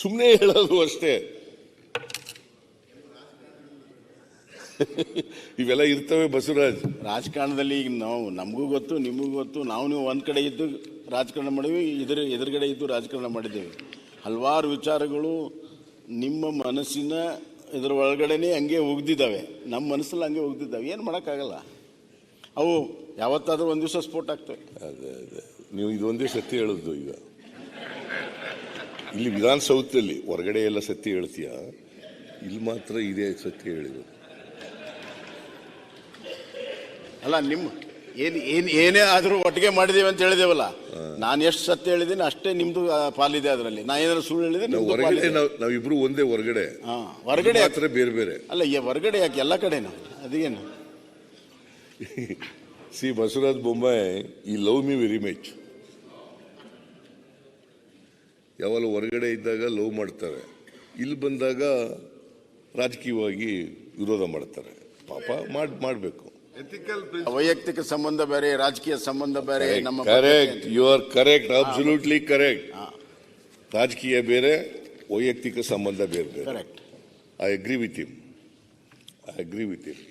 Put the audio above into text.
ಸುಮ್ಮನೆ ಹೇಳೋದು ಅಷ್ಟೇ. ಇವೆಲ್ಲ ಇರ್ತವೆ ಬಸವರಾಜ್. ರಾಜಕಾರಣದಲ್ಲಿ ಈಗ ನಾವು ನಮಗೂ ಗೊತ್ತು ನಿಮಗೂ ಗೊತ್ತು. ನಾವು ನೀವು ಒಂದು ಕಡೆ ಇದ್ದು ರಾಜಕಾರಣ ಮಾಡಿದ್ವಿ ಇದ್ರ ಎದುರುಗಡೆ ಇದ್ದು ರಾಜಕಾರಣ ಮಾಡಿದ್ದೇವೆ. ಹಲವಾರು ವಿಚಾರಗಳು ನಿಮ್ಮ ಮನಸ್ಸಿನ ಇದರ ಒಳಗಡೆನೇ ಹಂಗೆ ಉಗ್ದಿದ್ದಾವೆ. ನಮ್ಮ ಮನಸ್ಸಲ್ಲಿ ಹಂಗೆ ಉಗ್ದಿದ್ದಾವೆ. ಏನು ಮಾಡೋಕ್ಕಾಗಲ್ಲ. ಅವು ಯಾವತ್ತಾದರೂ ಒಂದು ದಿವಸ ಸ್ಫೋಟ ಆಗ್ತವೆ. ಅದೇ ಅದೇ. ನೀವು ಇದೊಂದೇ ಸತ್ಯ ಹೇಳೋದು ಈಗ. ಇಲ್ಲಿ ವಿಧಾನಸೌಧದಲ್ಲಿ ಹೊರಗಡೆ ಎಲ್ಲ ಸತ್ಯ ಹೇಳ್ತೀಯ? ಇಲ್ಲಿ ಮಾತ್ರ ಇದೇ ಸತ್ಯ ಹೇಳಿದ್ರು ಅಲ್ಲ ನಿಮ್ಮ ಏನು ಏನು ಏನೇ ಆದರೂ ಒಟ್ಟಿಗೆ ಮಾಡಿದೀವಿ ಅಂತ ಹೇಳಿದೇವಲ್ಲ? ನಾನು ಎಷ್ಟು ಸತ್ಯ ಹೇಳಿದ್ದೀನಿ ಅಷ್ಟೇ ನಿಮ್ಮದು ಪಾಲಿದೆ ಅದರಲ್ಲಿ. ನಾ ಏನಾದ್ರು ಸುಳ್ಳು ಹೇಳಿದ್ರೆ ನಾವು ನಿಮ್ದು ಹೊರಗಡೆ ನಾವು ನಾವಿಬ್ರು ಒಂದೇ ಹೊರಗಡೆ. ಹಾ ಹೊರಗಡೆ ಯಾಕೆ? ಮಾತ್ರ ಬೇರೆ ಬೇರೆ. ಅಲ್ಲ ಈ ಹೊರಗಡೆ ಯಾಕೆ? ಎಲ್ಲ ಕಡೆನೂ? ಅದೇನು ಸಿ ಬಸವರಾಜ್ ಬೊಮ್ಮಾಯಿ ಈ ಲವ್ ಮಿ ವೆರಿ ಮಚ್. ಯಾವಾಗ ಹೊರಗಡೆ ಇದ್ದಾಗ ಲವ್ ಮಾಡ್ತಾರೆ. ಇಲ್ಲಿ ಬಂದಾಗ ರಾಜಕೀಯವಾಗಿ ವಿರೋಧ ಮಾಡ್ತಾರೆ. ಪಾಪ ಮಾಡ್ ಮಾಡಬೇಕು. ವೈಯಕ್ತಿಕ ಸಂಬಂಧ ಬೇರೆ ರಾಜಕೀಯ ಸಂಬಂಧ ಬೇರೆ ನಮ್ಮ correct you are correct absolutely correct ರಾಜಕೀಯ ಬೇರೆ ವೈಯಕ್ತಿಕ ಸಂಬಂಧ ಬೇರೆ ಬೇರೆ. Correct I agree with him I agree with him